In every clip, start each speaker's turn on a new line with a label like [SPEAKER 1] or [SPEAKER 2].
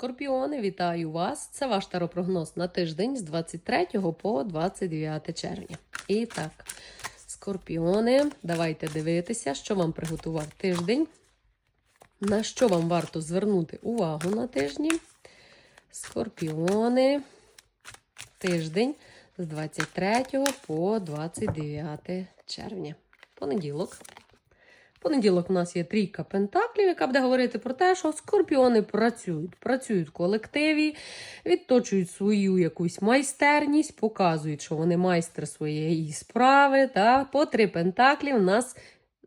[SPEAKER 1] Скорпіони, вітаю вас! Це ваш таропрогноз на тиждень з 23 по 29 червня. І так, скорпіони, давайте дивитися, що вам приготував тиждень, на що вам варто звернути увагу на тижні. Скорпіони, тиждень з 23 по 29 червня. Понеділок. Понеділок у нас є трійка пентаклів, яка буде говорити про те, що скорпіони працюють, працюють в колективі, відточують свою якусь майстерність, показують, що вони майстер своєї справи. Та по три пентаклі в нас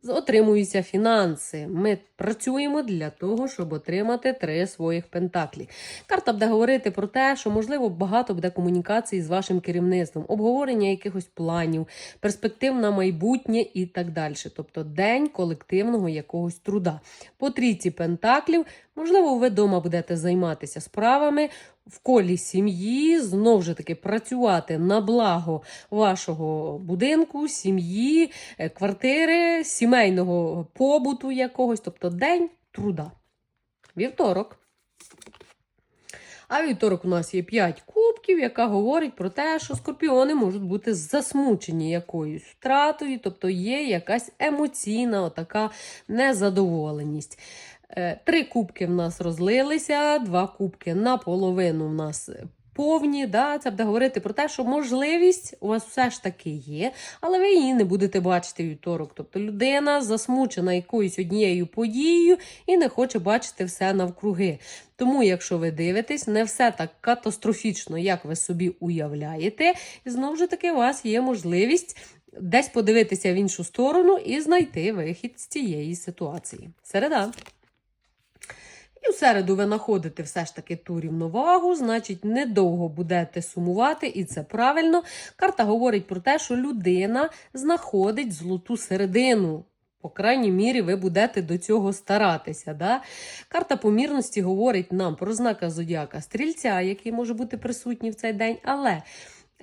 [SPEAKER 1] отримуються фінанси. Ми працюємо для того, щоб отримати три своїх пентаклі. Карта буде говорити про те, що можливо багато буде комунікації з вашим керівництвом, обговорення якихось планів, перспектив на майбутнє і так далі. Тобто день колективного якогось труда. По трійці пентаклів, можливо, ви вдома будете займатися справами. В колі сім'ї знову ж таки працювати на благо вашого будинку, сім'ї, е, квартири, сімейного побуту якогось, тобто день труда. Вівторок. А вівторок у нас є 5 кубків, яка говорить про те, що скорпіони можуть бути засмучені якоюсь втратою, тобто є якась емоційна отака незадоволеність. Е, Три кубки в нас розлилися, два кубки наполовину в нас повні. Да? Це буде говорити про те, що можливість у вас все ж таки є, але ви її не будете бачити вівторок. Тобто людина засмучена якоюсь однією подією і не хоче бачити все навкруги. Тому, якщо ви дивитесь, не все так катастрофічно, як ви собі уявляєте, і знову ж таки у вас є можливість. Десь подивитися в іншу сторону і знайти вихід з цієї ситуації. Середа. Середу ви знаходите все ж таки ту рівновагу, значить, недовго будете сумувати, і це правильно. Карта говорить про те, що людина знаходить золоту середину. По крайній мірі, ви будете до цього старатися. Да? Карта помірності говорить нам про знака зодіака стрільця, який може бути присутній в цей день, але.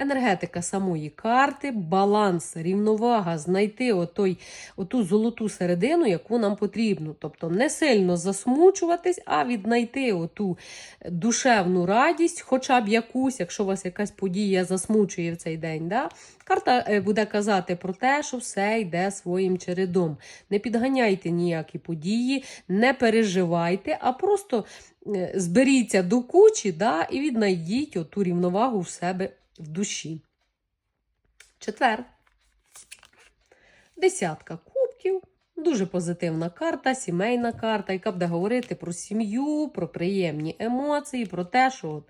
[SPEAKER 1] Енергетика самої карти, баланс, рівновага, знайти отой, оту золоту середину, яку нам потрібно. Тобто не сильно засмучуватись, а віднайти оту душевну радість, хоча б якусь, якщо вас якась подія засмучує в цей день. Да? Карта е, буде казати про те, що все йде своїм чередом. Не підганяйте ніякі події, не переживайте, а просто е, зберіться до кучі да, і віднайдіть оту рівновагу в себе в душі. Четвер. Десятка кубків. Дуже позитивна карта, сімейна карта, яка буде говорити про сім'ю, про приємні емоції, про те, що от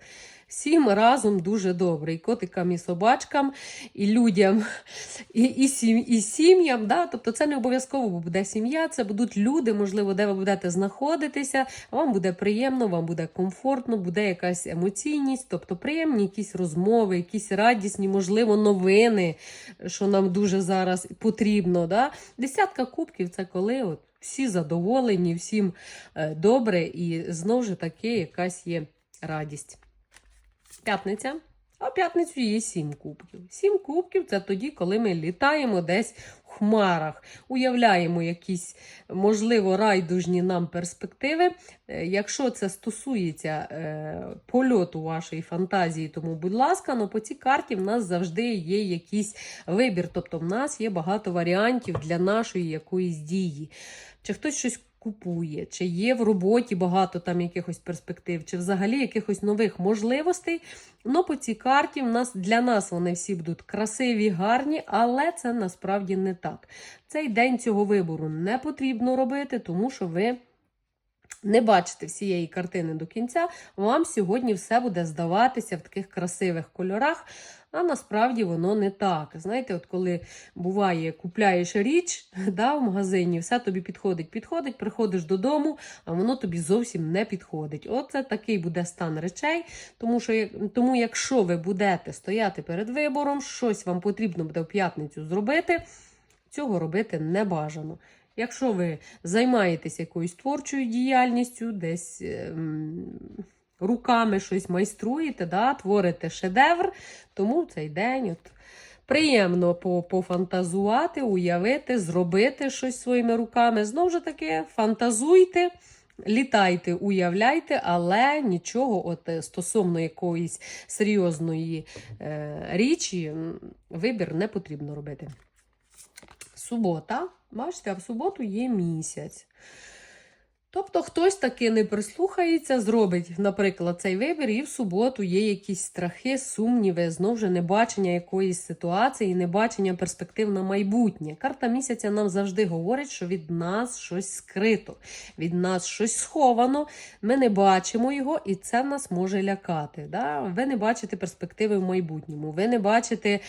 [SPEAKER 1] всім разом дуже добре. І котикам, і собачкам, і людям, і і, сім, і сім'ям. Да? Тобто це не обов'язково буде сім'я, це будуть люди, можливо, де ви будете знаходитися. Вам буде приємно, вам буде комфортно, буде якась емоційність, тобто приємні якісь розмови, якісь радісні, можливо, новини, що нам дуже зараз потрібно. Да? Десятка кубків це коли от всі задоволені, всім е, добре, і знову ж таки якась є радість. П'ятниця. А п'ятницю є сім кубків. Сім кубків це тоді, коли ми літаємо десь в хмарах, уявляємо якісь, можливо, райдужні нам перспективи. Е, Якщо це стосується е, польоту вашої фантазії, тому, будь ласка, ну по цій карті в нас завжди є якийсь вибір. Тобто, в нас є багато варіантів для нашої якоїсь дії. Чи хтось щось купує, чи є в роботі багато там якихось перспектив, чи взагалі якихось нових можливостей. Ну, по цій карті в нас для нас вони всі будуть красиві, гарні, але це насправді не так. Цей день цього вибору не потрібно робити, тому що ви. Не бачите всієї картини до кінця, вам сьогодні все буде здаватися в таких красивих кольорах, а насправді воно не так. Знаєте, от коли буває, купляєш річ да, в магазині, все тобі підходить, підходить, приходиш додому, а воно тобі зовсім не підходить. Оце такий буде стан речей. Тому, що, тому якщо ви будете стояти перед вибором, щось вам потрібно буде в п'ятницю зробити, цього робити не бажано. Якщо ви займаєтесь якоюсь творчою діяльністю, десь ем, руками щось майструєте, да, творите шедевр, тому цей день от, приємно пофантазувати, уявити, зробити щось своїми руками. Знову ж таки, фантазуйте. літайте, уявляйте, але нічого от е, стосовно якоїсь серйозної е, річі вибір не потрібно робити. Субота, бачите, а в суботу є місяць. Тобто хтось таки не прислухається, зробить, наприклад, цей вибір, і в суботу є якісь страхи, сумніви, знову ж небачення якоїсь ситуації, небачення перспектив на майбутнє. Карта місяця нам завжди говорить, що від нас щось скрито, від нас щось сховано, ми не бачимо його, і це нас може лякати. Да? Ви не бачите перспективи в майбутньому, ви не бачите.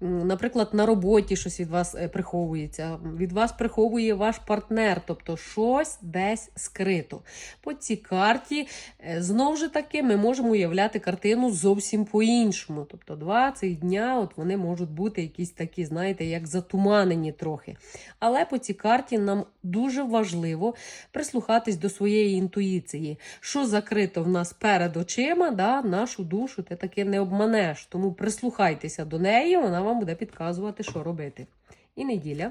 [SPEAKER 1] Наприклад, на роботі щось від вас е, приховується, від вас приховує ваш партнер, тобто щось десь скрито. По цій карті е, знову ж таки ми можемо уявляти картину зовсім по-іншому. Тобто два цих дня от вони можуть бути якісь такі, знаєте, як затуманені трохи. Але по цій карті нам дуже важливо прислухатись до своєї інтуїції. Що закрито в нас перед очима, да, нашу душу ти таки не обманеш. Тому прислухайтеся до неї, вона вам буде підказувати, що робити. І неділя.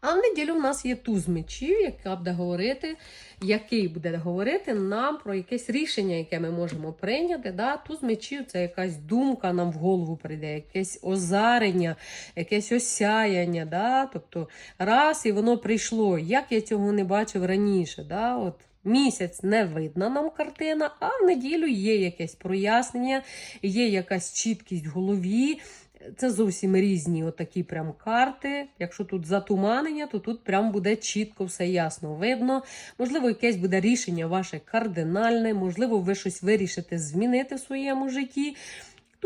[SPEAKER 1] А в неділю в нас є туз мечів, яка буде говорити, який буде говорити нам про якесь рішення, яке ми можемо прийняти. Да? Туз мечів це якась думка нам в голову прийде, якесь озарення, якесь осяяння. Да? Тобто раз і воно прийшло. Як я цього не бачив раніше. Да? От Місяць не видна нам картина, а в неділю є якесь прояснення, є якась чіткість в голові. Це зовсім різні отакі прям карти. Якщо тут затуманення, то тут прям буде чітко все ясно видно. Можливо, якесь буде рішення ваше кардинальне, можливо, ви щось вирішите змінити в своєму житті.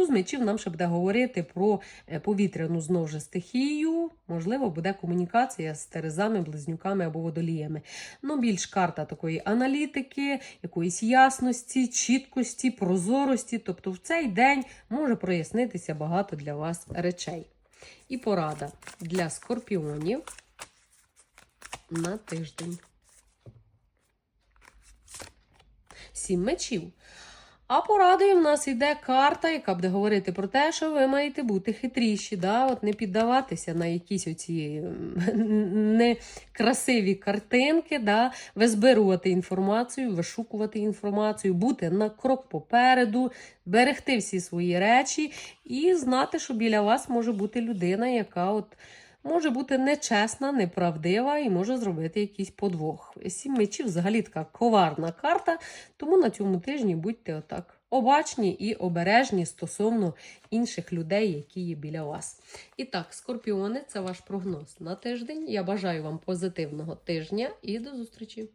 [SPEAKER 1] Туз мечів нам ще буде говорити про е, повітряну знову ж стихію. Можливо, буде комунікація з терезами, близнюками або водоліями. Ну, більш карта такої аналітики, якоїсь ясності, чіткості, прозорості. Тобто в цей день може прояснитися багато для вас речей. І порада для скорпіонів на тиждень. Сім мечів. А порадою в нас йде карта, яка буде говорити про те, що ви маєте бути хитріші, да? От не піддаватися на якісь оці некрасиві картинки, да? визбирувати інформацію, вишукувати інформацію, бути на крок попереду, берегти всі свої речі і знати, що біля вас може бути людина, яка от. Може бути нечесна, неправдива і може зробити якийсь подвох. Сім мечів взагалі така коварна карта, тому на цьому тижні будьте отак обачні і обережні стосовно інших людей, які є біля вас. І так, скорпіони, це ваш прогноз на тиждень. Я бажаю вам позитивного тижня і до зустрічі!